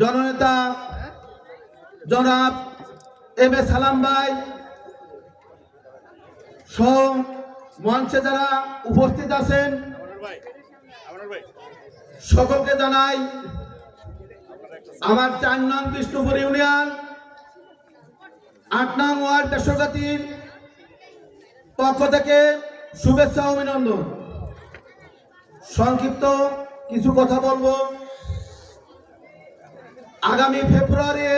জননেতা জনাব M A সালাম ভাই সহ মঞ্চে যারা উপস্থিত আছেন, সকলকে জানাই আমার চার নং বিষ্ণুপুর ইউনিয়ন, আট নং ওয়ার্ড দেশগাতির পক্ষ থেকে শুভেচ্ছা অভিনন্দন। সংক্ষিপ্ত কিছু কথা বলব। আগামী ফেব্রুয়ারি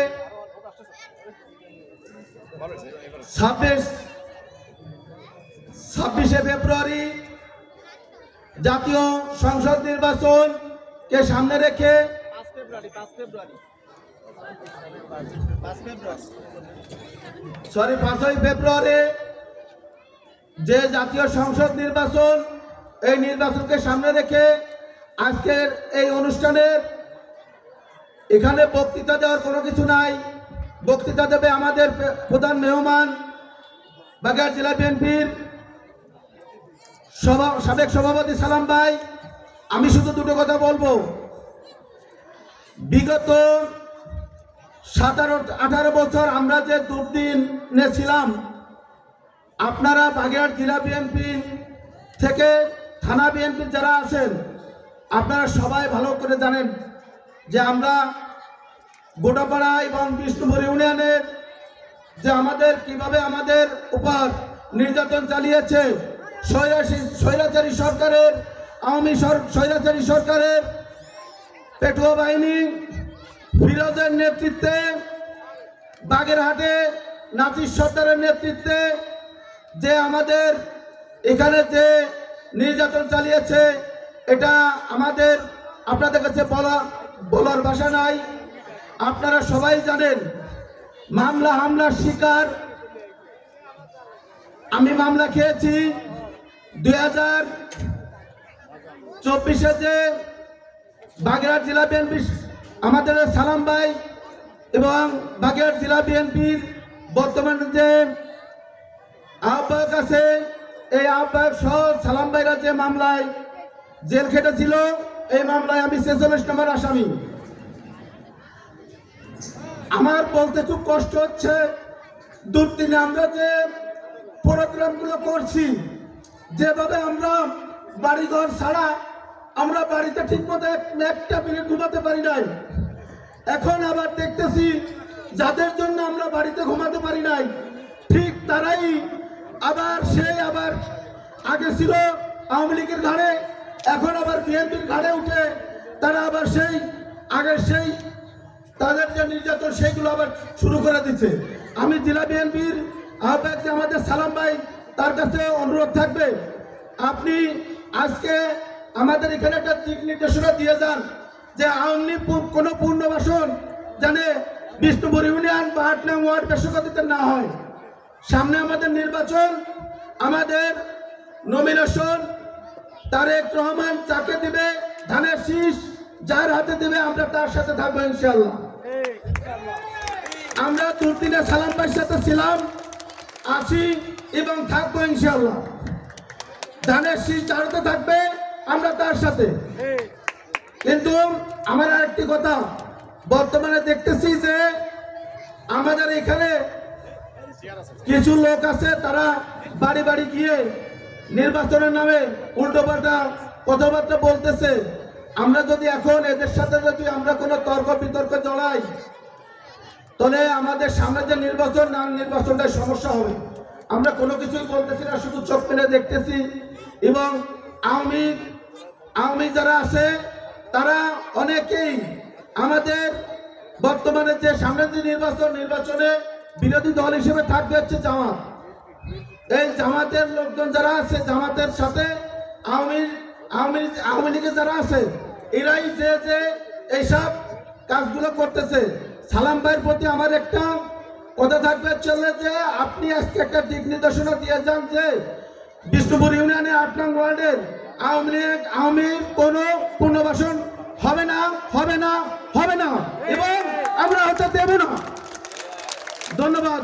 ছাব্বিশ ছাব্বিশে ফেব্রুয়ারি জাতীয় সংসদ নির্বাচন কে সামনে রেখে সরি পাঁচই ফেব্রুয়ারি যে জাতীয় সংসদ নির্বাচন এই নির্বাচনকে সামনে রেখে আজকের এই অনুষ্ঠানের এখানে বক্তৃতা দেওয়ার কোনো কিছু নাই। বক্তৃতা দেবে আমাদের প্রধান মেহমান বাগেরহাট জেলা বিএনপির সাবেক সভাপতি সালাম ভাই। আমি শুধু দুটো কথা বলব। বিগত সতেরো আঠারো বছর আমরা যে দুর্দিনে ছিলাম আপনারা বাগেরহাট জেলা বিএনপি থেকে থানা বিএনপি যারা আছেন, আপনারা সবাই ভালো করে জানেন। যে আমরা গোটাপাড়া এবং বিষ্ণুপুর ইউনিয়নের যে আমাদের কীভাবে আমাদের উপর নির্যাতন চালিয়েছে, স্বৈরাচারী সরকারের, আওয়ামী স্বৈরাচারী সরকারের পেটুয়া বাহিনী ফিরোজের নেতৃত্বে, বাগেরহাটে নাচির সরকারের নেতৃত্বে যে আমাদের এখানে যে নির্যাতন চালিয়েছে, এটা আমাদের আপনাদের কাছে বলা বলার ভাষা নাই। আপনারা সবাই জানেন, মামলা হামলার শিকার। আমি মামলা খেয়েছি দুই হাজার চব্বিশে যে বাগেরহাট জেলা বিএনপি আমাদের সালাম ভাই এবং বাগেরহাট জেলা বিএনপির বর্তমানে যে আহ্বায়ক আছে, এই আহ্বায়ক সহ সালাম ভাইরা যে মামলায় জেল খেটেছিল এই মামলায় আমি ছেচল্লিশ নম্বর আসামি। আমার বলতে খুব কষ্ট হচ্ছে দুর্দিনে আমরা যে প্রোগ্রামগুলো করছি, যেভাবে আমরা বাড়িঘর ছাড়া আমরা বাড়িতে ঠিকমতো এক- একটা মিনিট ঘুমাতে পারি নাই। এখন আবার দেখতেছি যাদের জন্য আমরা বাড়িতে ঘুমাতে পারি নাই, ঠিক তারাই আবার সেই আবার আগে ছিল আওয়ামী লীগের ঘাড়ে এখন আবার বিএনপির ঘাড়ে উঠে তারা আবার সেই, আগের সেই, তাদের যে নির্যাতন, সেইগুলো আবার শুরু করে দিচ্ছে। আমি জেলা বিএনপির আহ্বায়ক যে আমাদের সালাম ভাই, তার কাছে অনুরোধ থাকবে, আপনি আজকে আমাদের এখানে একটা দিক নির্দেশনা দিয়ে যান যে আওয়ামী কোনো পূর্ণবাসন জানে বিষ্ণুপুর ইউনিয়ন বা আট নং ওয়ার্ড বেসরকারিতে না হয়। সামনে আমাদের নির্বাচন, আমাদের নমিনেশন তারেক রহমান যাকে দিবে ধানের শীষ, যার হাতে দিবে আমরা তার সাথে থাকব ইনশাল্লাহ আমরা দুর্দিনে সালাম ভাইয়ের সাথে ছিলাম আছি এবং থাকব ইনশাল্লাহ ধানের শীষ যার হাতে থাকবে, আমরা তার সাথে। কিন্তু আমার আরেকটি কথা, বর্তমানে দেখতেছি যে আমাদের এখানে কিছু লোক আছে, তারা বাড়ি বাড়ি গিয়ে নির্বাচনের নামে উল্টো পাল্টা কথাবার্তা বলতেছে। আমরা যদি এখন এদের সাথে যদি আমরা কোনো তর্ক বিতর্ক জড়াই, তাহলে আমাদের সামনে যে নির্বাচন, না নির্বাচনটা সমস্যা হবে। আমরা কোনো কিছুই বলতেছি না, শুধু চোখ মেলে দেখতেছি। এবং আওয়ামী আওয়ামী যারা আছে, তারা অনেকেই আমাদের বর্তমানে যে সামনের যে নির্বাচন, নির্বাচনে বিরোধী দল হিসেবে থাকবে হচ্ছে জামাত। এই জামাতের লোকজন যারা আছে, জামাতের সাথে আওয়ামী লীগের যারা আছে, এরাই যে যে এইসব কাজগুলো করতেছে। সালাম ভাইয়ের প্রতি আমার একটা কথা থাকবে, চলে যে আপনি আজকে একটা দিক নির্দেশনা দিয়ে যান যে বিষ্ণুপুর ইউনিয়নে আট নং ওয়ার্ডের আওয়ামী লীগ, আওয়ামী কোনো পুনর্বাসন হবে না হবে না হবে না। এবং আমরা হতে দেব না। ধন্যবাদ।